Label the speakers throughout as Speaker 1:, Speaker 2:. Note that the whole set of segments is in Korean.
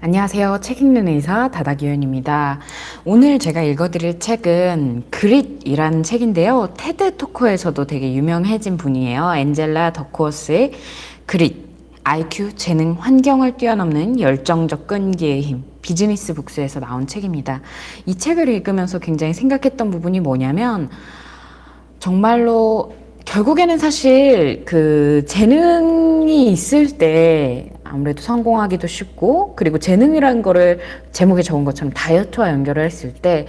Speaker 1: 안녕하세요. 책 읽는 의사 다다기현입니다. 오늘 제가 읽어드릴 책은 그릿이라는 책인데요. 테드 토커에서도 되게 유명해진 분이에요. 엔젤라 더코어스의 그릿. IQ, 재능, 환경을 뛰어넘는 열정적 끈기의 힘. 비즈니스 북스에서 나온 책입니다. 이 책을 읽으면서 굉장히 생각했던 부분이 뭐냐면 정말로 결국에는 사실 그 재능이 있을 때 아무래도 성공하기도 쉽고 그리고 재능이라는 거를 제목에 적은 것처럼 다이어트와 연결을 했을 때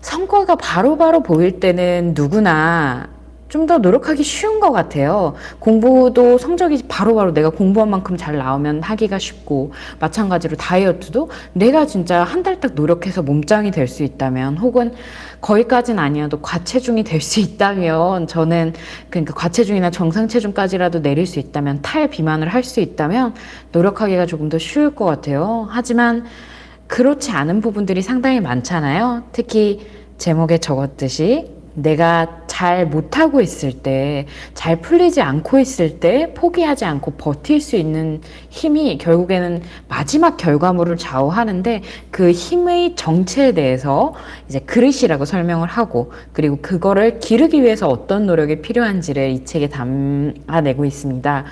Speaker 1: 성과가 바로바로 보일 때는 누구나 좀 더 노력하기 쉬운 것 같아요. 공부도 성적이 바로바로 내가 공부한 만큼 잘 나오면 하기가 쉽고, 마찬가지로 다이어트도 내가 진짜 한 달 딱 노력해서 몸짱이 될 수 있다면, 혹은 거기까지는 아니어도 과체중이 될 수 있다면, 저는 그러니까 과체중이나 정상체중까지라도 내릴 수 있다면, 탈 비만을 할 수 있다면, 노력하기가 조금 더 쉬울 것 같아요. 하지만, 그렇지 않은 부분들이 상당히 많잖아요. 특히 제목에 적었듯이 내가 잘 못하고 있을 때, 잘 풀리지 않고 있을 때, 포기하지 않고 버틸 수 있는 힘이 결국에는 마지막 결과물을 좌우하는데 그 힘의 정체에 대해서 이제 그릇이라고 설명을 하고 그리고 그거를 기르기 위해서 어떤 노력이 필요한지를 이 책에 담아내고 있습니다.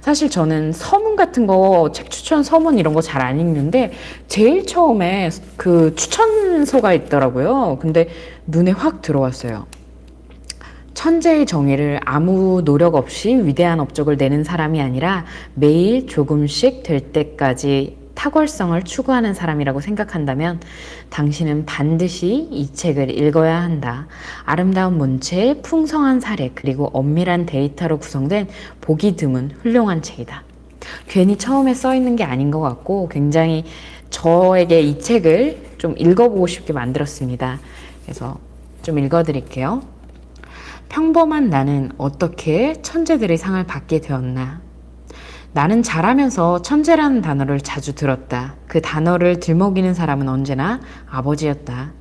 Speaker 1: 사실 저는 서문 같은 거, 책 추천 서문 이런 거 잘 안 읽는데 제일 처음에 그 추천서가 있더라고요. 근데 눈에 확 들어왔어요. 천재의 정의를 아무 노력 없이 위대한 업적을 내는 사람이 아니라 매일 조금씩 될 때까지 탁월성을 추구하는 사람이라고 생각한다면 당신은 반드시 이 책을 읽어야 한다. 아름다운 문체, 풍성한 사례, 그리고 엄밀한 데이터로 구성된 보기 드문 훌륭한 책이다. 괜히 처음에 써 있는 게 아닌 것 같고 굉장히 저에게 이 책을 좀 읽어보고 싶게 만들었습니다. 그래서 좀 읽어드릴게요. 평범한 나는 어떻게 천재들의 상을 받게 되었나? 나는 자라면서 천재라는 단어를 자주 들었다. 그 단어를 들먹이는 사람은 언제나 아버지였다.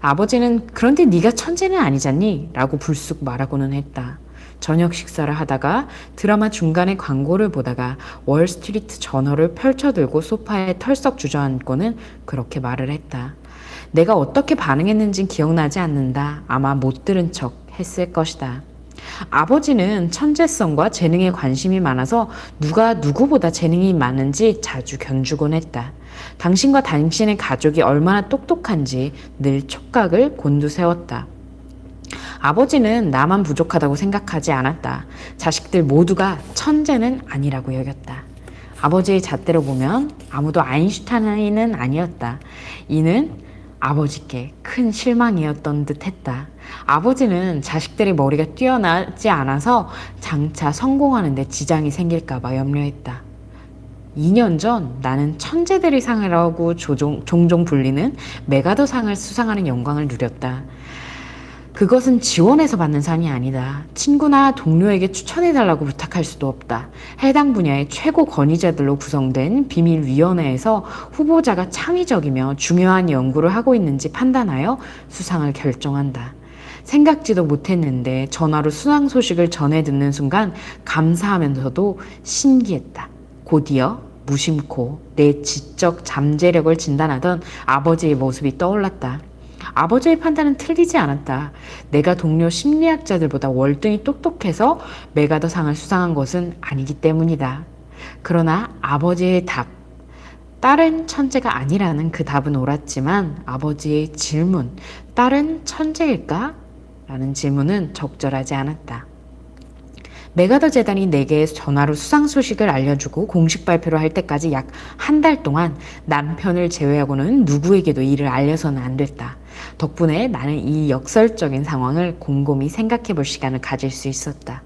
Speaker 1: 아버지는 그런데 네가 천재는 아니잖니? 라고 불쑥 말하고는 했다. 저녁 식사를 하다가 드라마 중간에 광고를 보다가 월스트리트 저널을 펼쳐들고 소파에 털썩 주저앉고는 그렇게 말을 했다. 내가 어떻게 반응했는진 기억나지 않는다. 아마 못 들은 척 했을 것이다. 아버지는 천재성과 재능에 관심이 많아서 누가 누구보다 재능이 많은지 자주 견주곤 했다. 당신과 당신의 가족이 얼마나 똑똑한지 늘 촉각을 곤두세웠다. 아버지는 나만 부족하다고 생각하지 않았다. 자식들 모두가 천재는 아니라고 여겼다. 아버지의 잣대로 보면 아무도 아인슈타인은 아니었다. 이는 아버지께 큰 실망이었던 듯 했다. 아버지는 자식들의 머리가 뛰어나지 않아서 장차 성공하는데 지장이 생길까봐 염려했다. 2년 전 나는 천재들의 상이라고 종종 불리는 메가더 상을 수상하는 영광을 누렸다. 그것은 지원해서 받는 상이 아니다. 친구나 동료에게 추천해달라고 부탁할 수도 없다. 해당 분야의 최고 권위자들로 구성된 비밀위원회에서 후보자가 창의적이며 중요한 연구를 하고 있는지 판단하여 수상을 결정한다. 생각지도 못했는데 전화로 수상 소식을 전해 듣는 순간 감사하면서도 신기했다. 곧이어 무심코 내 지적 잠재력을 진단하던 아버지의 모습이 떠올랐다. 아버지의 판단은 틀리지 않았다. 내가 동료 심리학자들보다 월등히 똑똑해서 메가더 상을 수상한 것은 아니기 때문이다. 그러나 아버지의 답, 딸은 천재가 아니라는 그 답은 옳았지만 아버지의 질문, 딸은 천재일까? 라는 질문은 적절하지 않았다. 메가더 재단이 내게 전화로 수상 소식을 알려주고 공식 발표를 할 때까지 약 한 달 동안 남편을 제외하고는 누구에게도 이를 알려서는 안 됐다. 덕분에 나는 이 역설적인 상황을 곰곰이 생각해 볼 시간을 가질 수 있었다.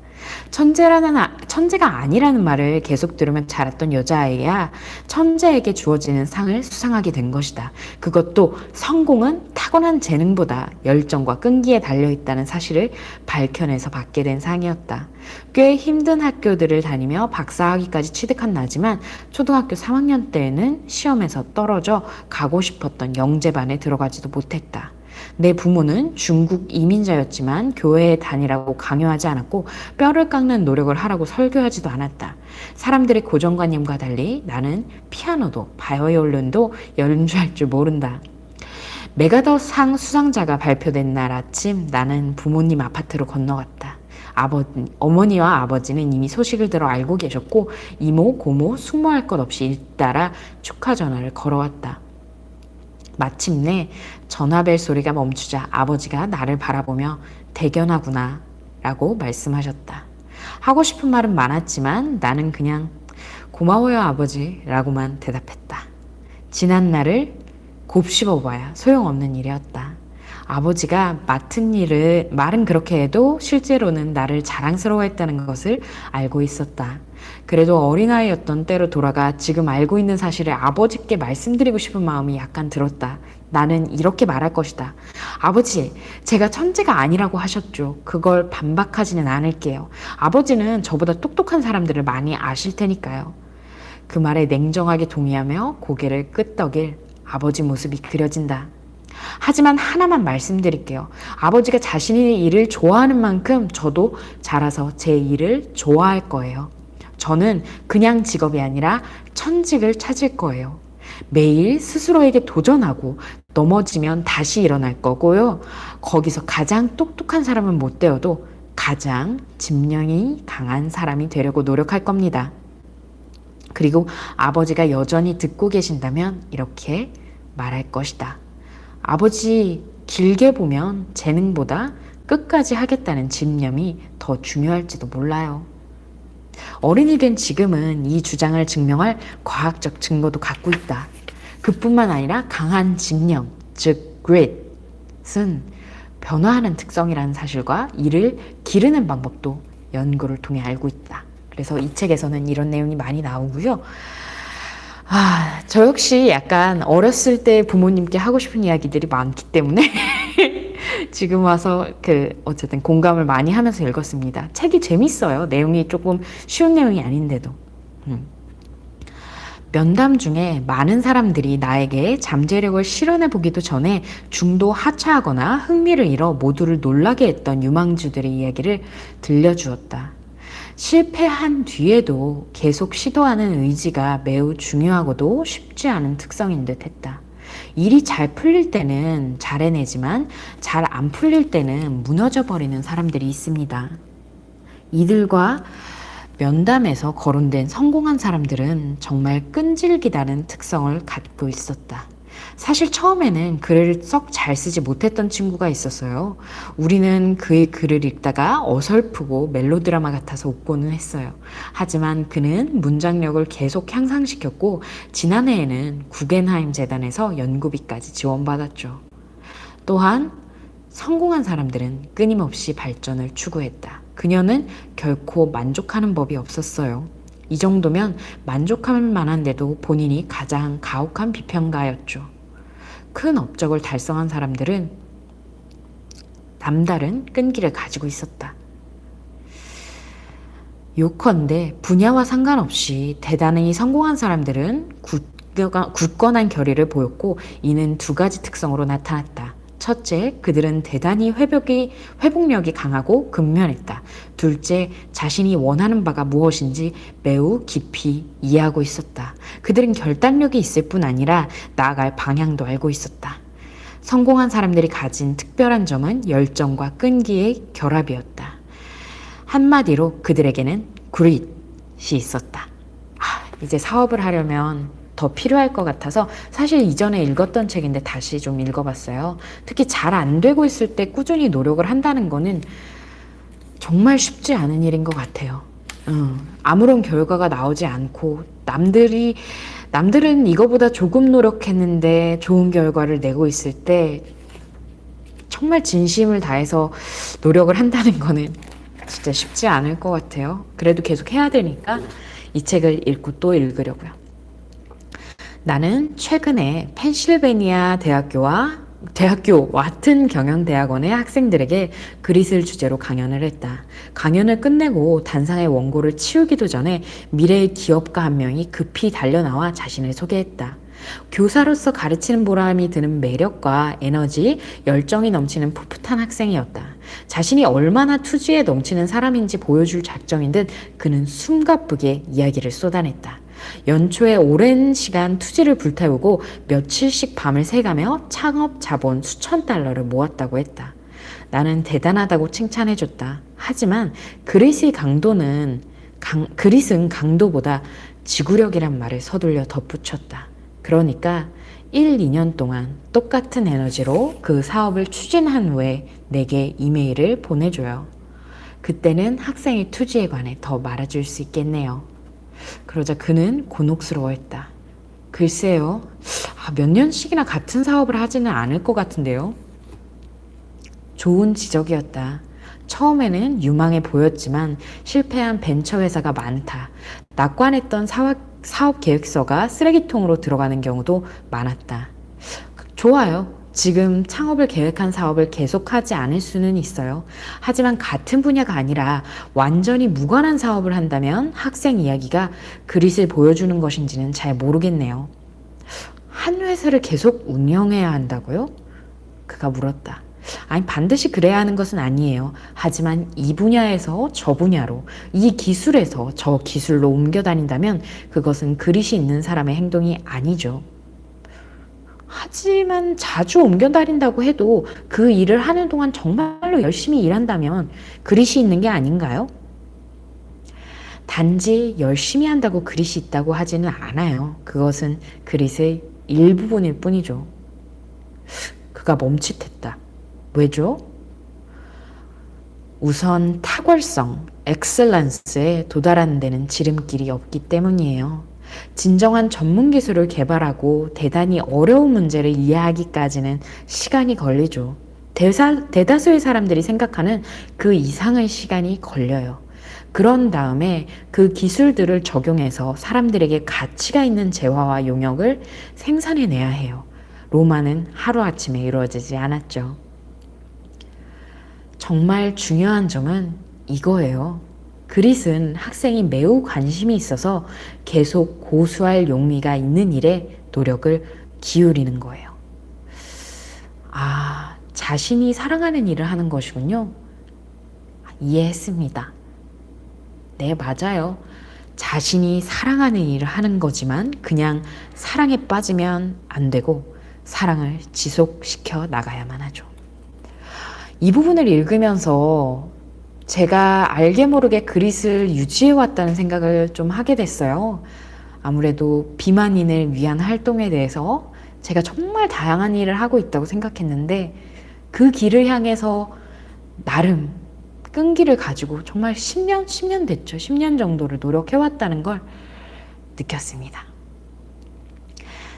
Speaker 1: 천재라는 아, 천재가 아니라는 말을 계속 들으면 자랐던 여자아이야 천재에게 주어지는 상을 수상하게 된 것이다. 그것도 성공은 타고난 재능보다 열정과 끈기에 달려 있다는 사실을 밝혀내서 받게 된 상이었다. 꽤 힘든 학교들을 다니며 박사학위까지 취득한 나지만 초등학교 3학년 때에는 시험에서 떨어져 가고 싶었던 영재반에 들어가지도 못했다. 내 부모는 중국 이민자였지만 교회에 다니라고 강요하지 않았고 뼈를 깎는 노력을 하라고 설교하지도 않았다. 사람들의 고정관념과 달리 나는 피아노도 바이올린도 연주할 줄 모른다. 메가더 상 수상자가 발표된 날 아침 나는 부모님 아파트로 건너갔다. 아버, 어머니와 아버지는 이미 소식을 들어 알고 계셨고 이모, 고모, 숙모할 것 없이 잇따라 축하 전화를 걸어왔다. 마침내 전화벨 소리가 멈추자 아버지가 나를 바라보며 대견하구나 라고 말씀하셨다. 하고 싶은 말은 많았지만 나는 그냥 고마워요 아버지 라고만 대답했다. 지난 날을 곱씹어 봐야 소용없는 일이었다. 아버지가 맡은 일을 말은 그렇게 해도 실제로는 나를 자랑스러워했다는 것을 알고 있었다. 그래도 어린아이였던 때로 돌아가 지금 알고 있는 사실을 아버지께 말씀드리고 싶은 마음이 약간 들었다. 나는 이렇게 말할 것이다. 아버지, 제가 천재가 아니라고 하셨죠. 그걸 반박하지는 않을게요. 아버지는 저보다 똑똑한 사람들을 많이 아실 테니까요. 그 말에 냉정하게 동의하며 고개를 끄덕일 아버지 모습이 그려진다. 하지만 하나만 말씀드릴게요. 아버지가 자신의 일을 좋아하는 만큼 저도 자라서 제 일을 좋아할 거예요. 저는 그냥 직업이 아니라 천직을 찾을 거예요. 매일 스스로에게 도전하고 넘어지면 다시 일어날 거고요. 거기서 가장 똑똑한 사람은 못 되어도 가장 집념이 강한 사람이 되려고 노력할 겁니다. 그리고 아버지가 여전히 듣고 계신다면 이렇게 말할 것이다. 아버지 길게 보면 재능보다 끝까지 하겠다는 집념이 더 중요할지도 몰라요. 어른이 된 지금은 이 주장을 증명할 과학적 증거도 갖고 있다. 그뿐만 아니라 강한 집념, 즉 grit은 변화하는 특성이라는 사실과 이를 기르는 방법도 연구를 통해 알고 있다. 그래서 이 책에서는 이런 내용이 많이 나오고요. 아, 저 역시 약간 어렸을 때 부모님께 하고 싶은 이야기들이 많기 때문에 지금 와서 그 어쨌든 공감을 많이 하면서 읽었습니다. 책이 재밌어요. 내용이 조금 쉬운 내용이 아닌데도. 음. 면담 중에 많은 사람들이 나에게 잠재력을 실현해 보기도 전에 중도 하차하거나 흥미를 잃어 모두를 놀라게 했던 유망주들의 이야기를 들려주었다. 실패한 뒤에도 계속 시도하는 의지가 매우 중요하고도 쉽지 않은 특성인 듯 했다. 일이 잘 풀릴 때는 잘 해내지만 잘 안 풀릴 때는 무너져 버리는 사람들이 있습니다. 이들과 면담에서 거론된 성공한 사람들은 정말 끈질기다는 특성을 갖고 있었다. 사실 처음에는 글을 썩 잘 쓰지 못했던 친구가 있었어요. 우리는 그의 글을 읽다가 어설프고 멜로드라마 같아서 웃고는 했어요. 하지만 그는 문장력을 계속 향상시켰고 지난해에는 구겐하임 재단에서 연구비까지 지원받았죠. 또한 성공한 사람들은 끊임없이 발전을 추구했다. 그녀는 결코 만족하는 법이 없었어요. 이 정도면 만족할 만한데도 본인이 가장 가혹한 비평가였죠. 큰 업적을 달성한 사람들은 남다른 끈기를 가지고 있었다. 요컨대 분야와 상관없이 대단히 성공한 사람들은 굳건한 결의를 보였고 이는 두 가지 특성으로 나타났다. 첫째, 그들은 대단히 회복이, 회복력이 강하고 근면했다. 둘째, 자신이 원하는 바가 무엇인지 매우 깊이 이해하고 있었다. 그들은 결단력이 있을 뿐 아니라 나아갈 방향도 알고 있었다. 성공한 사람들이 가진 특별한 점은 열정과 끈기의 결합이었다. 한마디로 그들에게는 그릿이 있었다. 아, 이제 사업을 하려면 더 필요할 것 같아서 사실 이전에 읽었던 책인데 다시 좀 읽어봤어요. 특히 잘 안 되고 있을 때 꾸준히 노력을 한다는 거는 정말 쉽지 않은 일인 것 같아요. 음, 아무런 결과가 나오지 않고 남들이 남들은 이거보다 조금 노력했는데 좋은 결과를 내고 있을 때 정말 진심을 다해서 노력을 한다는 거는 진짜 쉽지 않을 것 같아요. 그래도 계속 해야 되니까 이 책을 읽고 또 읽으려고요. 나는 최근에 펜실베니아 대학교와 대학교 와튼 경영대학원의 학생들에게 그릿을 주제로 강연을 했다. 강연을 끝내고 단상의 원고를 치우기도 전에 미래의 기업가 한 명이 급히 달려나와 자신을 소개했다. 교사로서 가르치는 보람이 드는 매력과 에너지, 열정이 넘치는 풋풋한 학생이었다. 자신이 얼마나 투지에 넘치는 사람인지 보여줄 작정인 듯 그는 숨가쁘게 이야기를 쏟아냈다. 연초에 오랜 시간 투지를 불태우고 며칠씩 밤을 새가며 창업 자본 수천 달러를 모았다고 했다. 나는 대단하다고 칭찬해줬다. 하지만 그릿의 강도는 강, 그릿은 강도보다 지구력이란 말을 서둘러 덧붙였다. 그러니까 1, 2년 동안 똑같은 에너지로 그 사업을 추진한 후에 내게 이메일을 보내줘요. 그때는 학생의 투지에 관해 더 말해줄 수 있겠네요. 그러자 그는 곤혹스러워했다. 글쎄요, 아, 몇 년씩이나 같은 사업을 하지는 않을 것 같은데요. 좋은 지적이었다. 처음에는 유망해 보였지만 실패한 벤처 회사가 많다. 낙관했던 사업, 사업 계획서가 쓰레기통으로 들어가는 경우도 많았다. 좋아요. 지금 창업을 계획한 사업을 계속하지 않을 수는 있어요. 하지만 같은 분야가 아니라 완전히 무관한 사업을 한다면 학생 이야기가 그릿을 보여주는 것인지는 잘 모르겠네요. 한 회사를 계속 운영해야 한다고요? 그가 물었다. 아니, 반드시 그래야 하는 것은 아니에요. 하지만 이 분야에서 저 분야로, 이 기술에서 저 기술로 옮겨 다닌다면 그것은 그릿이 있는 사람의 행동이 아니죠. 하지만 자주 옮겨 다닌다고 해도 그 일을 하는 동안 정말로 열심히 일한다면 그릿이 있는 게 아닌가요? 단지 열심히 한다고 그릿이 있다고 하지는 않아요. 그것은 그릿의 일부분일 뿐이죠. 그가 멈칫했다. 왜죠? 우선 탁월성, 엑셀런스에 도달하는 데는 지름길이 없기 때문이에요. 진정한 전문 기술을 개발하고 대단히 어려운 문제를 이해하기까지는 시간이 걸리죠. 대사, 대다수의 사람들이 생각하는 그 이상의 시간이 걸려요. 그런 다음에 그 기술들을 적용해서 사람들에게 가치가 있는 재화와 용역을 생산해내야 해요. 로마는 하루아침에 이루어지지 않았죠. 정말 중요한 점은 이거예요. 그릿은 학생이 매우 관심이 있어서 계속 고수할 용의가 있는 일에 노력을 기울이는 거예요. 아, 자신이 사랑하는 일을 하는 것이군요. 이해했습니다. 네, 맞아요. 자신이 사랑하는 일을 하는 거지만 그냥 사랑에 빠지면 안 되고 사랑을 지속시켜 나가야만 하죠. 이 부분을 읽으면서 제가 알게 모르게 그릿을 유지해 왔다는 생각을 좀 하게 됐어요. 아무래도 비만인을 위한 활동에 대해서 제가 정말 다양한 일을 하고 있다고 생각했는데 그 길을 향해서 나름 끈기를 가지고 정말 10년, 10년 됐죠. 10년 정도를 노력해 왔다는 걸 느꼈습니다.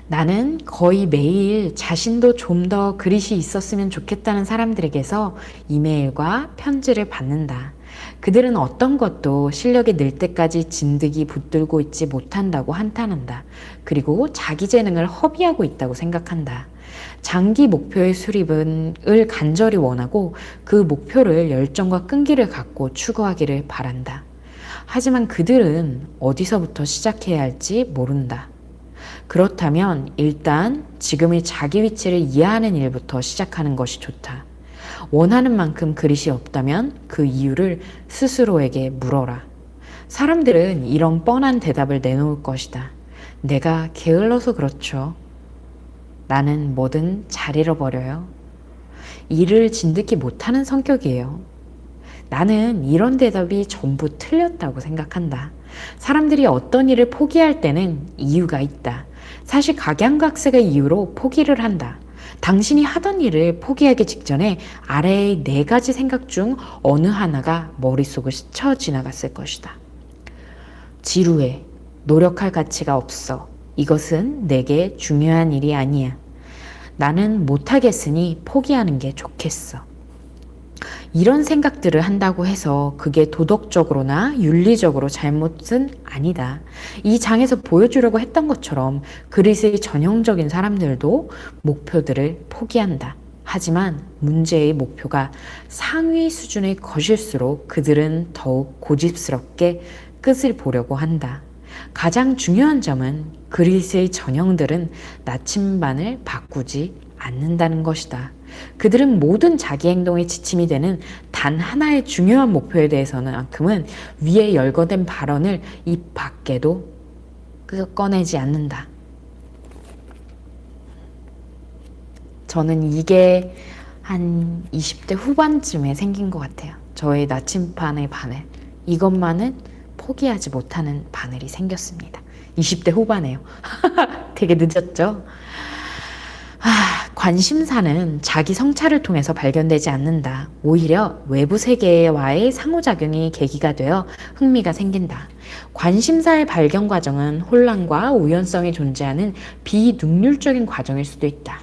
Speaker 1: 나는 거의 매일 자신도 좀 더 그릿이 있었으면 좋겠다는 사람들에게서 이메일과 편지를 받는다. 그들은 어떤 것도 실력이 늘 때까지 진득이 붙들고 있지 못한다고 한탄한다. 그리고 자기 재능을 허비하고 있다고 생각한다. 장기 목표의 수립을 간절히 원하고 그 목표를 열정과 끈기를 갖고 추구하기를 바란다. 하지만 그들은 어디서부터 시작해야 할지 모른다. 그렇다면 일단 지금의 자기 위치를 이해하는 일부터 시작하는 것이 좋다. 원하는 만큼 그릇이 없다면 그 이유를 스스로에게 물어라. 사람들은 이런 뻔한 대답을 내놓을 것이다. 내가 게을러서 그렇죠. 나는 뭐든 잘 잃어버려요. 일을 진득히 못하는 성격이에요. 나는 이런 대답이 전부 틀렸다고 생각한다. 사람들이 어떤 일을 포기할 때는 이유가 있다. 사실 각양각색의 이유로 포기를 한다. 당신이 하던 일을 포기하기 직전에 아래의 네 가지 생각 중 어느 하나가 머릿속을 스쳐 지나갔을 것이다. 지루해. 노력할 가치가 없어. 이것은 내게 중요한 일이 아니야. 나는 못하겠으니 포기하는 게 좋겠어. 이런 생각들을 한다고 해서 그게 도덕적으로나 윤리적으로 잘못은 아니다. 이 장에서 보여주려고 했던 것처럼 그리스의 전형적인 사람들도 목표들을 포기한다. 하지만 문제의 목표가 상위 수준의 것일수록 그들은 더욱 고집스럽게 끝을 보려고 한다. 가장 중요한 점은 그리스의 전형들은 나침반을 바꾸지 않는다는 것이다. 그들은 모든 자기 행동의 지침이 되는 단 하나의 중요한 목표에 대해서는만큼은 위에 열거된 발언을 입 밖에도 꺼내지 않는다. 저는 이게 한 20대 후반쯤에 생긴 것 같아요. 저의 나침반의 바늘. 이것만은 포기하지 못하는 바늘이 생겼습니다. 20대 후반에요. 되게 늦었죠? 아, 관심사는 자기 성찰을 통해서 발견되지 않는다. 오히려 외부 세계와의 상호작용이 계기가 되어 흥미가 생긴다. 관심사의 발견 과정은 혼란과 우연성이 존재하는 비능률적인 과정일 수도 있다.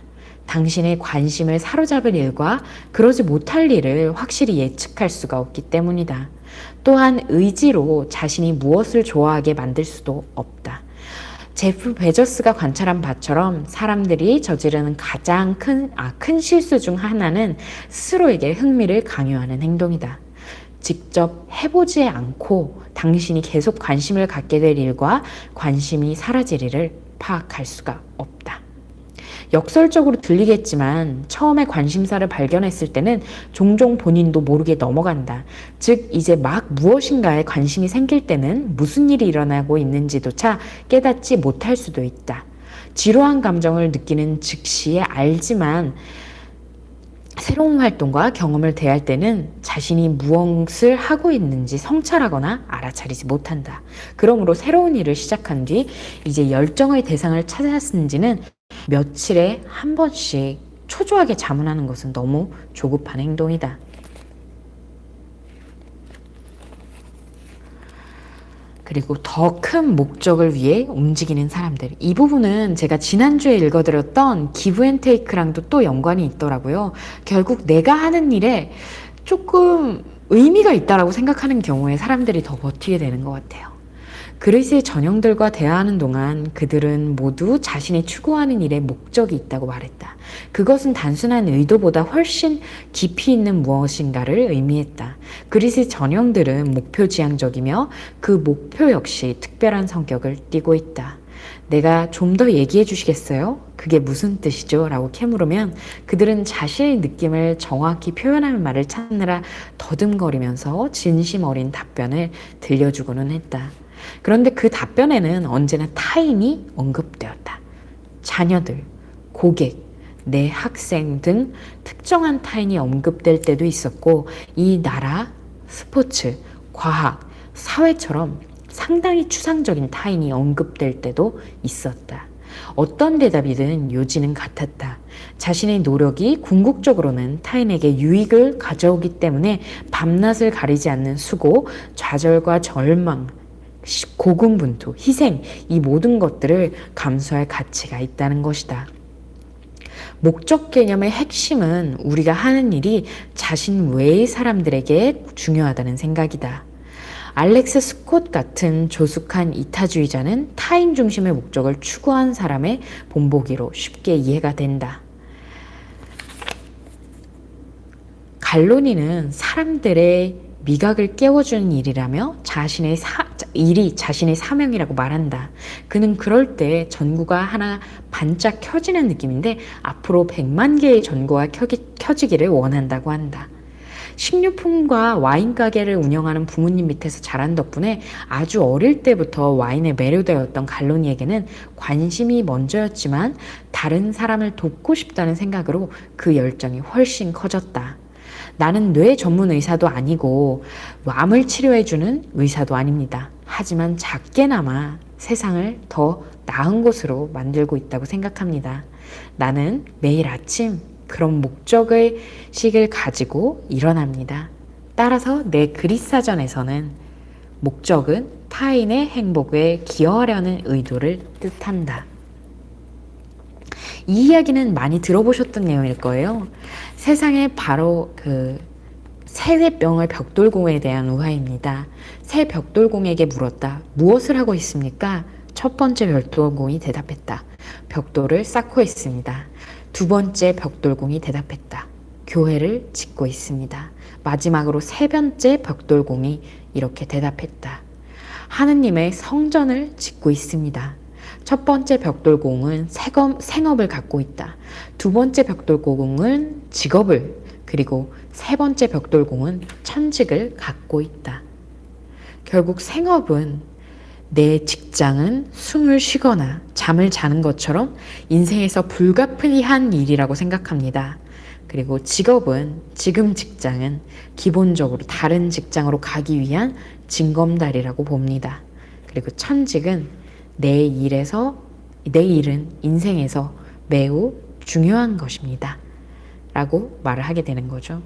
Speaker 1: 당신의 관심을 사로잡을 일과 그러지 못할 일을 확실히 예측할 수가 없기 때문이다. 또한 의지로 자신이 무엇을 좋아하게 만들 수도 없다. 제프 베저스가 관찰한 바처럼 사람들이 저지르는 가장 큰, 아, 큰 실수 중 하나는 스스로에게 흥미를 강요하는 행동이다. 직접 해보지 않고 당신이 계속 관심을 갖게 될 일과 관심이 사라질 일을 파악할 수가 없다. 역설적으로 들리겠지만 처음에 관심사를 발견했을 때는 종종 본인도 모르게 넘어간다. 즉, 이제 막 무엇인가에 관심이 생길 때는 무슨 일이 일어나고 있는지조차 깨닫지 못할 수도 있다. 지루한 감정을 느끼는 즉시에 알지만 새로운 활동과 경험을 대할 때는 자신이 무엇을 하고 있는지 성찰하거나 알아차리지 못한다. 그러므로 새로운 일을 시작한 뒤 이제 열정의 대상을 찾았는지는 며칠에 한 번씩 초조하게 자문하는 것은 너무 조급한 행동이다. 그리고 더 큰 목적을 위해 움직이는 사람들. 이 부분은 제가 지난주에 읽어드렸던 기브 앤 테이크랑도 또 연관이 있더라고요. 결국 내가 하는 일에 조금 의미가 있다라고 생각하는 경우에 사람들이 더 버티게 되는 것 같아요. 그리스의 전형들과 대화하는 동안 그들은 모두 자신이 추구하는 일에 목적이 있다고 말했다. 그것은 단순한 의도보다 훨씬 깊이 있는 무엇인가를 의미했다. 그리스의 전형들은 목표 지향적이며 그 목표 역시 특별한 성격을 띠고 있다. 내가 좀 더 얘기해 주시겠어요? 그게 무슨 뜻이죠? 라고 캐물으면 그들은 자신의 느낌을 정확히 표현하는 말을 찾느라 더듬거리면서 진심 어린 답변을 들려주고는 했다. 그런데 그 답변에는 언제나 타인이 언급되었다. 자녀들, 고객, 내 학생 등 특정한 타인이 언급될 때도 있었고 이 나라, 스포츠, 과학, 사회처럼 상당히 추상적인 타인이 언급될 때도 있었다. 어떤 대답이든 요지는 같았다. 자신의 노력이 궁극적으로는 타인에게 유익을 가져오기 때문에 밤낮을 가리지 않는 수고, 좌절과 절망, 고군분투, 희생, 이 모든 것들을 감수할 가치가 있다는 것이다. 목적 개념의 핵심은 우리가 하는 일이 자신 외의 사람들에게 중요하다는 생각이다. 알렉스 스콧 같은 조숙한 이타주의자는 타인 중심의 목적을 추구한 사람의 본보기로 쉽게 이해가 된다. 갈로니는 사람들의 미각을 깨워주는 일이라며 자신의 사, 일이 자신의 사명이라고 말한다. 그는 그럴 때 전구가 하나 반짝 켜지는 느낌인데 앞으로 100만 개의 전구가 켜기, 켜지기를 원한다고 한다. 식료품과 와인 가게를 운영하는 부모님 밑에서 자란 덕분에 아주 어릴 때부터 와인에 매료되었던 갈로니에게는 관심이 먼저였지만 다른 사람을 돕고 싶다는 생각으로 그 열정이 훨씬 커졌다. 나는 뇌 전문 의사도 아니고 암을 치료해주는 의사도 아닙니다. 하지만 작게나마 세상을 더 나은 곳으로 만들고 있다고 생각합니다. 나는 매일 아침 그런 목적의 식을 가지고 일어납니다. 따라서 내 그리스사전에서는 목적은 타인의 행복에 기여하려는 의도를 뜻한다. 이 이야기는 많이 들어보셨던 내용일 거예요. 세상에 바로 그 새내병을 벽돌공에 대한 우화입니다. 새 벽돌공에게 물었다. 무엇을 하고 있습니까? 첫 번째 벽돌공이 대답했다. 벽돌을 쌓고 있습니다. 두 번째 벽돌공이 대답했다. 교회를 짓고 있습니다. 마지막으로 세 번째 벽돌공이 이렇게 대답했다. 하느님의 성전을 짓고 있습니다. 첫 번째 벽돌공은 생업, 생업을 갖고 있다. 두 번째 벽돌공은 직업을, 그리고 세 번째 벽돌공은 천직을 갖고 있다. 결국 생업은 내 직장은 숨을 쉬거나 잠을 자는 것처럼 인생에서 불가피한 일이라고 생각합니다. 그리고 직업은 지금 직장은 기본적으로 다른 직장으로 가기 위한 징검다리라고 봅니다. 그리고 천직은 내 일에서 내 일은 인생에서 매우 중요한 것입니다. 라고 말을 하게 되는 거죠.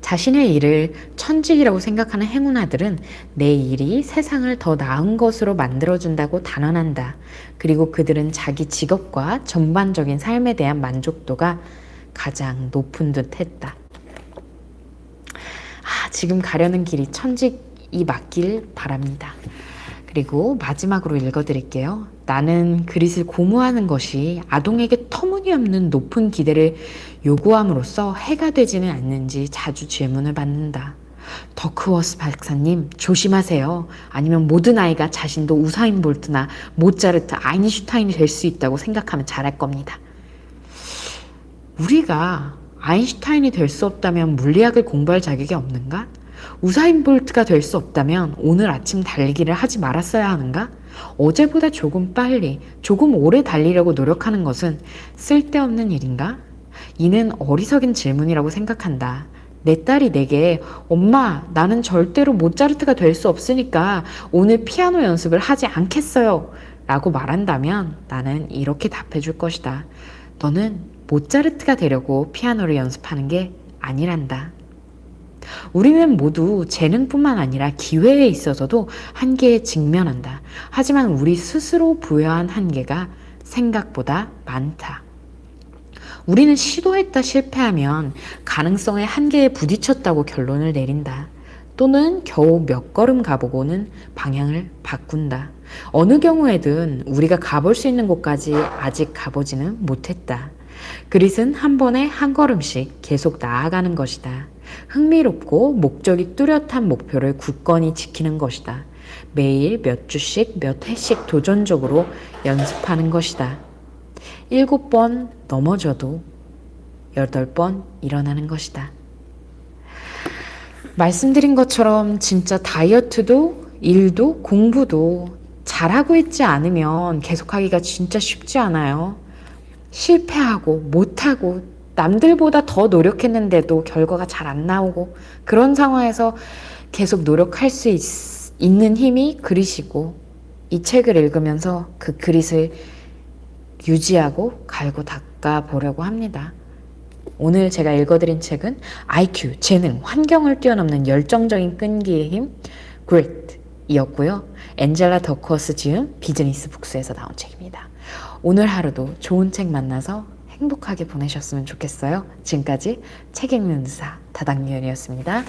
Speaker 1: 자신의 일을 천직이라고 생각하는 행운아들은 내 일이 세상을 더 나은 것으로 만들어준다고 단언한다. 그리고 그들은 자기 직업과 전반적인 삶에 대한 만족도가 가장 높은 듯 했다. 아, 지금 가려는 길이 천직이 맞길 바랍니다. 그리고 마지막으로 읽어드릴게요. 나는 그릿을 고무하는 것이 아동에게 터무니없는 높은 기대를 요구함으로써 해가 되지는 않는지 자주 질문을 받는다. 더크워스 박사님 조심하세요. 아니면 모든 아이가 자신도 우사인 볼트나 모차르트, 아인슈타인이 될 수 있다고 생각하면 잘할 겁니다. 우리가 아인슈타인이 될 수 없다면 물리학을 공부할 자격이 없는가? 우사인 볼트가 될 수 없다면 오늘 아침 달리기를 하지 말았어야 하는가? 어제보다 조금 빨리, 조금 오래 달리려고 노력하는 것은 쓸데없는 일인가? 이는 어리석은 질문이라고 생각한다. 내 딸이 내게 엄마 나는 절대로 모차르트가 될 수 없으니까 오늘 피아노 연습을 하지 않겠어요 라고 말한다면 나는 이렇게 답해 줄 것이다. 너는 모차르트가 되려고 피아노를 연습하는 게 아니란다. 우리는 모두 재능뿐만 아니라 기회에 있어서도 한계에 직면한다. 하지만 우리 스스로 부여한 한계가 생각보다 많다. 우리는 시도했다 실패하면 가능성의 한계에 부딪혔다고 결론을 내린다. 또는 겨우 몇 걸음 가보고는 방향을 바꾼다. 어느 경우에든 우리가 가볼 수 있는 곳까지 아직 가보지는 못했다. 그릿은 한 번에 한 걸음씩 계속 나아가는 것이다. 흥미롭고 목적이 뚜렷한 목표를 굳건히 지키는 것이다. 매일 몇 주씩 몇 회씩 도전적으로 연습하는 것이다. 일곱 번 넘어져도 여덟 번 일어나는 것이다. 말씀드린 것처럼 진짜 다이어트도 일도 공부도 잘하고 있지 않으면 계속하기가 진짜 쉽지 않아요. 실패하고 못하고 남들보다 더 노력했는데도 결과가 잘 안 나오고 그런 상황에서 계속 노력할 수 있, 있는 힘이 그릿이고 이 책을 읽으면서 그 그릿을 유지하고 갈고 닦아 보려고 합니다. 오늘 제가 읽어드린 책은 IQ, 재능, 환경을 뛰어넘는 열정적인 끈기의 힘, Grit이었고요. 엔젤라 더커스 지은 비즈니스 북스에서 나온 책입니다. 오늘 하루도 좋은 책 만나서 행복하게 보내셨으면 좋겠어요. 지금까지 책 읽는 의사 다당유연이었습니다.